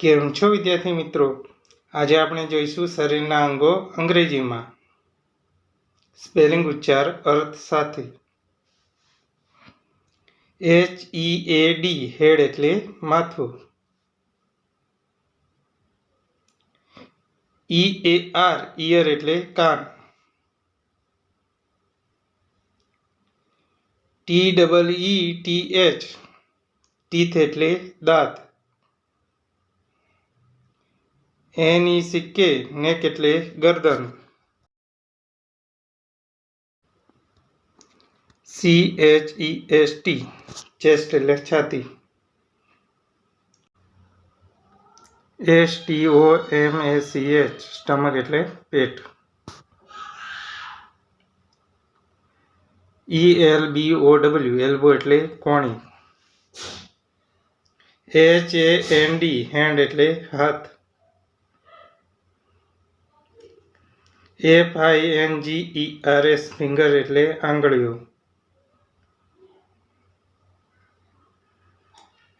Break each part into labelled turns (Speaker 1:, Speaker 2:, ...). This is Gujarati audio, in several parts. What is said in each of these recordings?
Speaker 1: કેમ છો વિદ્યાર્થી મિત્રો, આજે આપણે જોઈશું શરીરના અંગો અંગ્રેજીમાં. સ્પેલિંગ ઉચ્ચાર અર્થ સાથે. એચ ઈ એ ડી હેડ એટલે માથું. ઈ એ આર ઇયર એટલે કાન. T double E T H teeth એટલે દાંત. એન સિક્કે નેક એટલે ગરદન? C H E S T chest એટલે છાતી S T O M A C H stomach એટલે પેટ. E L B O W elbow એટલે કોણી. H A N D hand એટલે હાથ. F I N G E R S finger એટલે આંગળીઓ.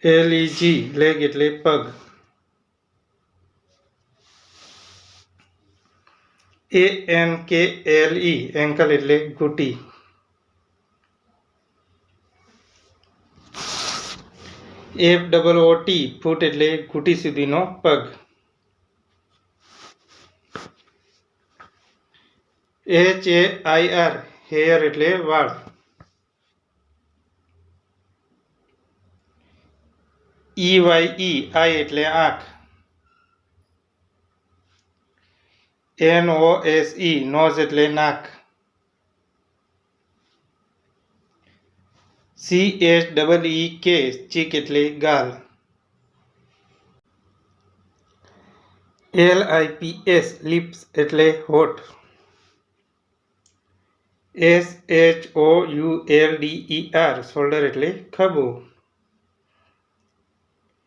Speaker 1: એલ ઈ જી લેગ એટલે પગ. A N K L E ankle એટલે ઘૂંટી. F double O T foot એટલે ઘૂંટી સુધીનો પગ. H A I R hair એટલે વાળ. ઈ વાય ઈ આઈ એટલે આંખ. N O S E nose એટલે નાક. સી એચ ડબલ ઈ કે ચીક એટલે ગાલ. L I P S lips એટલે હોઠ. S H O U L D E R shoulder એટલે ખભો.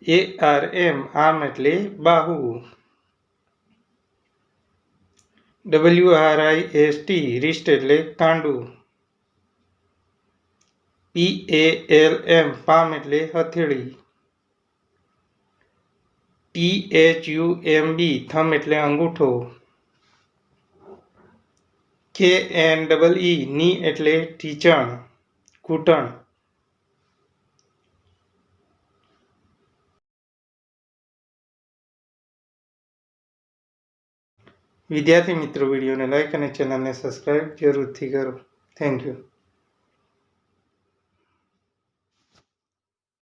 Speaker 1: એ આર એમ આર્મ એટલે બાહુ. W R I S T wrist એટલે કાંડું P A L M palm એટલે હથેળી. T H U M B thumb એટલે અંગૂઠો. કે એન ડબલ ઈ ની એટલે ટીચણ, ઘૂંટણ. વિદ્યાર્થી મિત્રો, વિડીયોને લાઈક અને ચેનલને સબસ્ક્રાઈબ જરૂરથી કરો. Thank you